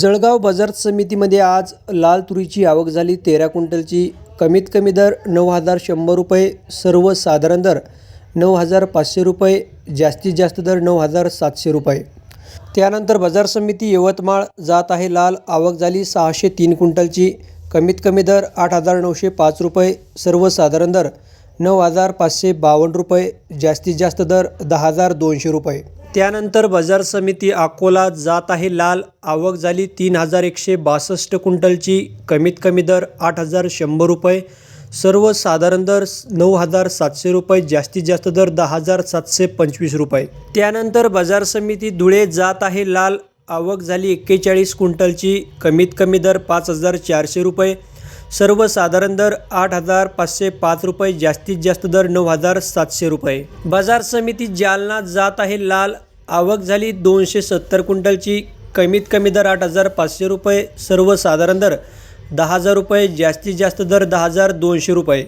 जळगाव बाजार समितीमध्ये आज लाल तुरीची आवक झाली. तेरा क्विंटलची कमीत कमी दर नऊ हजार शंभर रुपये सर्वसाधारण दर नऊ हजार पाचशे रुपये जास्तीत जास्त दर नऊ हजार सातशे रुपये. त्यानंतर बाजार समिती यवतमाळ जात आहे. लाल आवक झाली सहाशे तीन क्विंटलची कमीत कमी दर आठ हजार नऊशे पाच रुपये सर्वसाधारण दर नऊ हजार पाचशे बावन्न रुपये जास्तीत जास्त दर दहा हजार दोनशे रुपये. त्यानंतर बाजार समिती अकोला जात आहे. लाल आवक झाली तीन हजार एकशे बासष्ट क्विंटलची. कमीत कमी दर आठ हजार शंभर रुपये. सर्वसाधारण दर नऊ हजार सातशे रुपये. जास्तीत जास्त दर दहा हजार सातशे पंचवीस रुपये. त्यानंतर बाजार समिती धुळे जात आहे. लाल आवक झाली एक्केचाळीस क्विंटलची. कमीत कमी दर पाच हजार चारशे रुपये. सर्वसाधारण दर आठ हजार पाचशे पाच रुपये जास्तीत जास्त दर नऊ हजार सातशे रुपये. बाजार समिती जालना जात आहे लाल. आवक झाली दोनशे सत्तर क्विंटलची. कमीत कमी दर आठ हजार पाचशे रुपये सर्वसाधारण दर दहा हजार रुपये जास्तीत जास्त दर दहा हजार दोनशे रुपये.